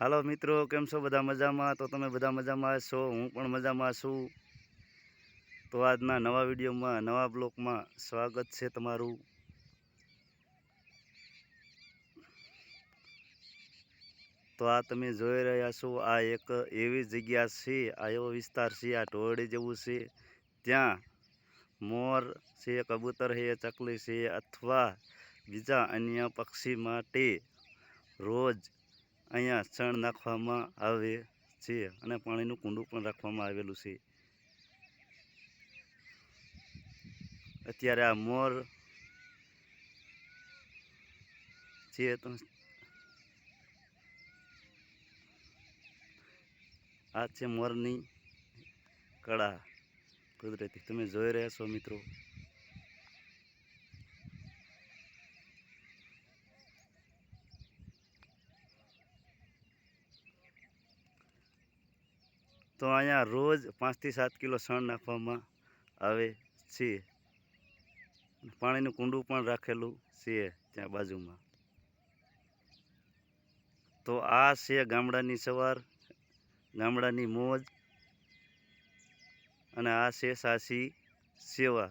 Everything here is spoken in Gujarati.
હાલો મિત્રો, કેમ છો બધા મજામાં? તો તમે બધા મજામાં છો, હું પણ મજામાં છું. તો આજના નવા વિડીયોમાં, નવા બ્લોકમાં સ્વાગત છે તમારું. તો આ તમે જોઈ રહ્યા છો, આ એક એવી જગ્યા છે, આ એવો વિસ્તાર છે, આ ઢોળી જેવું છે ત્યાં મોર છે, કબૂતર છે, ચકલી છે, અથવા બીજા અન્ય પક્ષી માટે રોજ અહીંયા ચણ નાખવામાં આવે છે અને પાણીનું કુંડું પણ રાખવામાં આવેલું છે. અત્યારે આ મોર છે આ છે મોરની કળા કુદરતી. તમે જોઈ રહ્યા છો મિત્રો? તો અહીંયા રોજ પાંચથી સાત કિલો સણ નાખવામાં આવે છે પાણીનું કુંડું પણ રાખેલું છે ત્યાં બાજુમાં. તો આ છે ગામડાની સવાર, ગામડાની મોજ, અને આ છે સાસી સેવા.